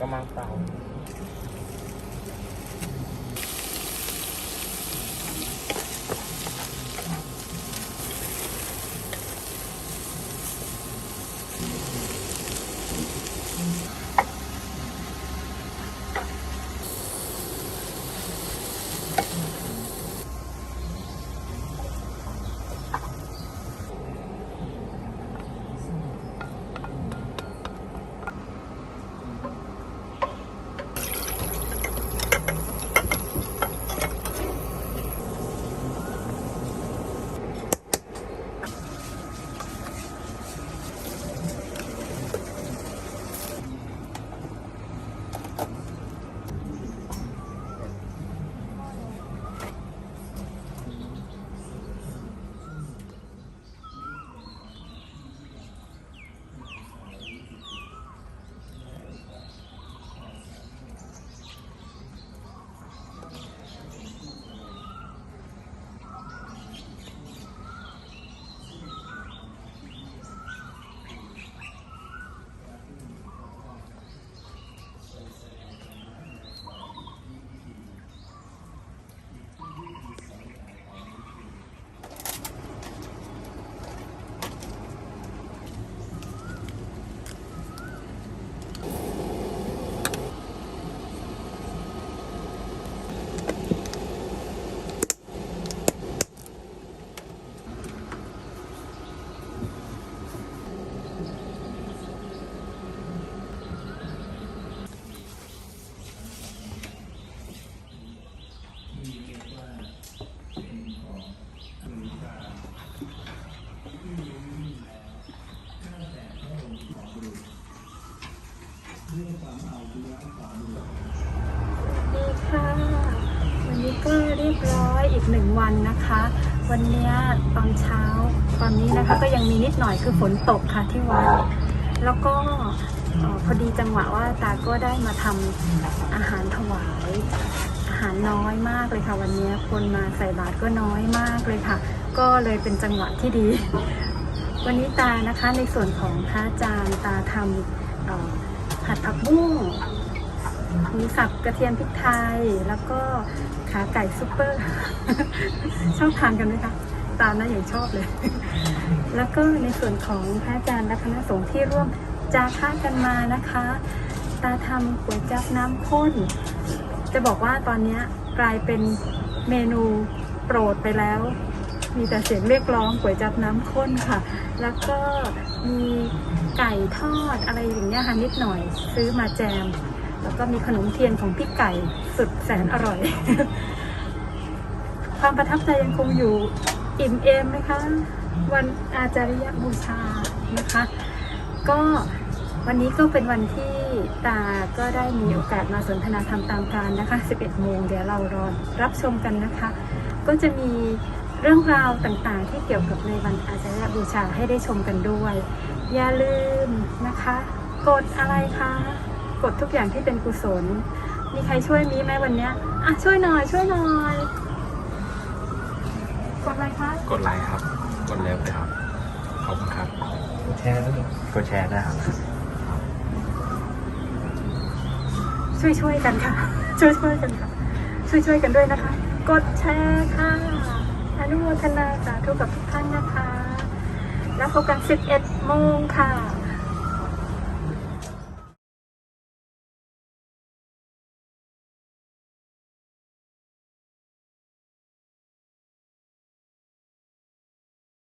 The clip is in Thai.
กำลั ดีค่ะวันนี้ก็เรียบร้อยอีกหนึ่งวันนะคะ วันเนี้ยตอนเช้าตอนนี้นะคะก็ยังมีนิดหน่อยคือฝนตกค่ะที่วัดแล้วก็เอ่อพอดีจังหวะว่าตาก็ได้มาทำอาหารถวาย อาหารน้อยมากเลยค่ะ วันนี้คนมาใส่บาตรก็น้อยมากเลยค่ะ ก็เลยเป็นจังหวะที่ดี วันนี้ตานะคะในส่วนของพระอาจารย์ตาทำเอ่อ ผัดผักบุ้งหมูสับกระเทียมพริกไทย แล้วก็ขาไก่ซุปเปอร์ ชอบทานกันไหมคะ ตามนะอย่างชอบเลย แล้วก็ในส่วนของพระอาจารย์และคณะสงฆ์ที่ร่วมจาค่ากันมานะคะ ตาทำก๋วยจั๊บน้ำข้น จะบอกว่าตอนนี้กลายเป็นเมนูโปรดไปแล้ว มีแต่เสียงเรียกร้องก๋วยจับน้ำข้นค่ะ แล้วก็มีไก่ทอดอะไรอย่างเงี้ยค่ะนิดหน่อยซื้อมาแจม แล้วก็มีขนมเทียนของพี่ไก่สุดแสนอร่อย ความประทับใจยังคงอยู่อิ่มเอมไหมคะ วันอาจาริยบูชานะคะ ก็วันนี้ก็เป็นวันที่ตาก็ได้มีโอกาสมาสนทนาธรรมตามการนะคะ 11 โมงเดี๋ยวเรารอรับชมกันนะคะ ก็จะมี เรื่องราวต่างๆ ที่เกี่ยวกับในวันอาจารยบูชาให้ได้ชมกันด้วย อย่าลืมนะคะ กดอะไรคะกดทุกอย่างที่เป็นกุศล มีใครช่วยมีไหมวันเนี้ยอะช่วยหน่อยช่วยหน่อย กดอะไรคะกดไลค์ครับ กดเลิฟเลยครับ ขอบคุณครับ แชร์ด้วยกดแชร์ได้ครับ ช่วยช่วยๆกันค่ะ ช่วยช่วยๆกันค่ะ ช่วยช่วยๆกันด้วยนะคะ กดแชร์ค่ะอนุโม ทนาสาธุกับทุกท่านนะคะ แล้วพบกัน 11โมงค่ะ